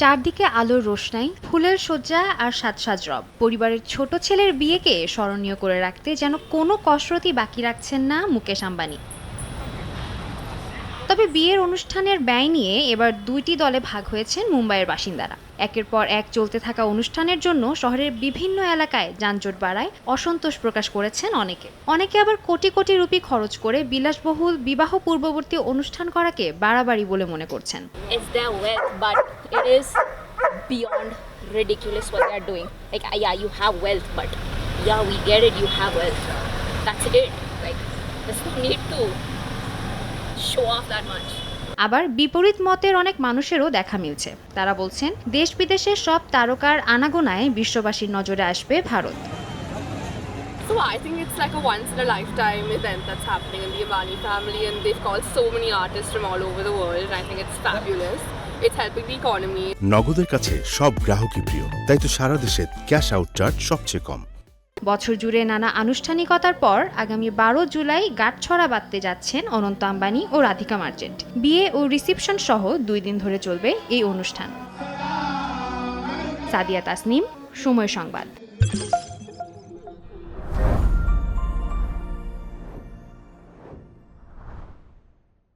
চারদিকে আলোর রোশনাই, ফুলের সজ্জা আর সাজসাজ রব। পরিবারের ছোট ছেলের বিয়েকে স্মরণীয় করে রাখতে যেন কোনো কসরতি বাকি রাখছেন না মুকেশ আম্বানি। তবে বিয়ের অনুষ্ঠানের ব্যয় নিয়ে এবার দুইটি দলে ভাগ হয়েছেন মুম্বাইয়ের বাসিন্দারা একের পর এক চলতে থাকা অনুষ্ঠানের জন্য শহরের বিভিন্ন এলাকায় যানজট বাড়ায় অসন্তোষ প্রকাশ করেছেন অনেকে অনেকে আবার কোটি কোটি রুপি খরচ করে বিলাসবহুল বিবাহ পূর্ববর্তী অনুষ্ঠান করাকে বাড়াবাড়ি বলে মনে করছেন. That's it. Like, there's no need to show off that much. আবার বিপরীত মতের অনেক মানুষেরও দেখা মিলছে তারা বলছেন দেশ বিদেশের সব তারকার আনাগোনায় বিশ্ববাসীর নজরে আসবে Bharat So I think it's like a once in a lifetime event that's happening in the Ambani family, and they've called so many artists from all over the world. And I think it's fabulous. It's helping the economy. নগদের কাছে সব গ্রাহকই প্রিয় তাই তো সারা দেশে cash out charge সবচেয়ে কম বছর জুড়ে নানা আনুষ্ঠানিকতার পর আগামী বারো জুলাই গাঁটছড়া বাঁধতে যাচ্ছেন অনন্ত আম্বানি ও রাধিকা মার্চেন্ট বিয়ে ও রিসিপশন সহ দুই দিন ধরে চলবে এই অনুষ্ঠান। সাদিয়া তাসনিম, সময় সংবাদ।